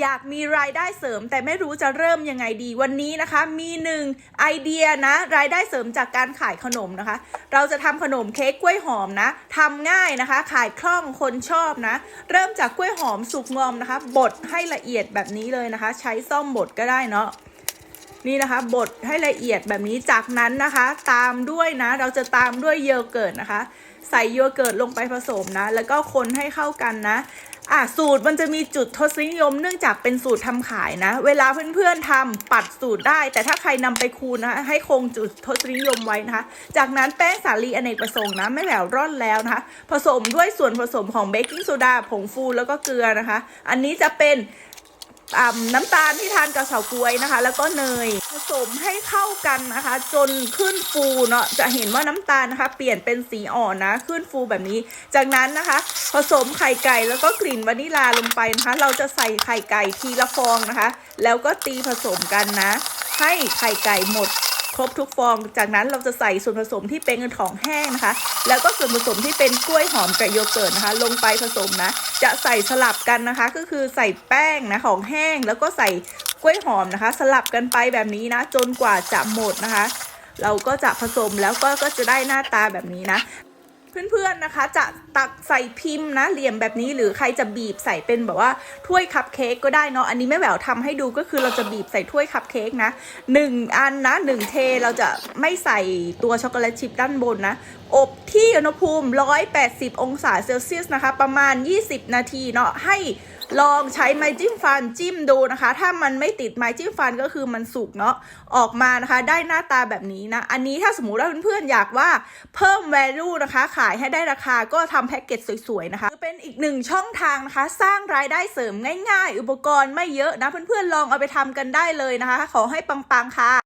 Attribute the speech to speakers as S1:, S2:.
S1: อยากมีรายได้เสริม แต่ไม่รู้จะเริ่มยังไงดีวันนี้นะคะ มีหนึ่งไอเดียนะ รายได้เสริมจากการขายขนมนะคะ เราจะทำขนมเค้กกล้วยหอมนะทำง่ายนะคะ ขายคล่องคนชอบนะ เริ่มจากกล้วยหอมสุกงอมนะคะ บดให้ละเอียดแบบนี้เลยนะคะ ใช้ซ่อมบดก็ได้เนาะนี่นะคะบดให้ละเอียดแบบนี้จากนั้นนะคะ ตามด้วยนะ เราจะตามด้วยโยเกิร์ตนะคะ ใส่โยเกิร์ตลงไปผสมนะ แล้วก็คนให้เข้ากันนะ อะสูตรมันจะมีจุดทศนิยมเนื่องจากเป็นสูตรทำขายนะ เวลาเพื่อนๆทำปัดสูตรได้ แต่ถ้าใครนำไปคูณนะให้คงจุดทศนิยมไว้นะคะ จากนั้นแป้งสาลีอเนกประสงค์นะไม่แหววร่อนแล้วนะคะ ผสมด้วยส่วนผสมของเบกกิ้งโซดาผงฟูแล้วก็เกลือนะคะ อันนี้จะเป็น น้ำตาลที่ทานกับเฉาก๊วยนะคะ แล้วก็เนยผสมให้เข้ากันนะคะ จนขึ้นฟูเนาะจะเห็นว่าน้ำตาลนะคะ เปลี่ยนเป็นสีอ่อนนะ ขึ้นฟูแบบนี้ จากนั้นนะคะ ผสมไข่ไก่แล้วก็กลิ่นวานิลาลงไปนะคะ เราจะใส่ไข่ไก่ทีละฟองนะคะ แล้วก็ตีผสมกันนะ ให้ไข่ไก่หมด ครบทุกฟอง จากนั้นเราจะใส่ส่วนผสมที่เป็นของแห้งนะคะ แล้วก็ส่วนผสมที่เป็นกล้วยหอมกับโยเกิร์ตนะคะ ลงไปผสมนะ จะใส่สลับกันนะคะ ก็คือใส่แป้งนะของแห้ง แล้วก็ใส่กล้วยหอมนะคะ สลับกันไปแบบนี้นะ จนกว่าจะหมดนะคะ เราก็จะผสมแล้วก็ก็จะได้หน้าตาแบบนี้นะ เพื่อนๆนะคะ จะตักใส่พิมพ์นะเหลี่ยมแบบนี้หรือใครจะบีบใส่เป็นแบบว่าถ้วยคัพเค้กก็ได้เนาะอันนี้แม่แหววทำให้ดูก็คือเราจะบีบใส่ถ้วยคัพเค้กนะหนึ่งอันนะหนึ่งเทเราจะไม่ใส่ตัวช็อกโกแลตชิพด้านบนนะอบที่อุณหภูมิ 180 องศาเซลเซียสนะคะ ประมาณ 20 นาทีเนาะให้ลองใช้ไม้จิ้มฟันจิ้มดูนะคะ ถ้ามันไม่ติดไม้จิ้มฟันก็คือมันสุกเนาะออกมานะคะ ได้หน้าตาแบบนี้นะ อันนี้ถ้าสมมติว่าเพื่อนๆอยากว่าเพิ่ม value นะคะ ขายให้ได้ราคาก็ทำแพ็กเกจสวยๆนะคะเป็นอีกหนึ่งช่องทางนะคะ สร้างรายได้เสริมง่าย ๆ อุปกรณ์ไม่เยอะนะเพื่อนๆลองเอาไปทำกันได้เลยนะคะ ขอให้ปังๆค่ะ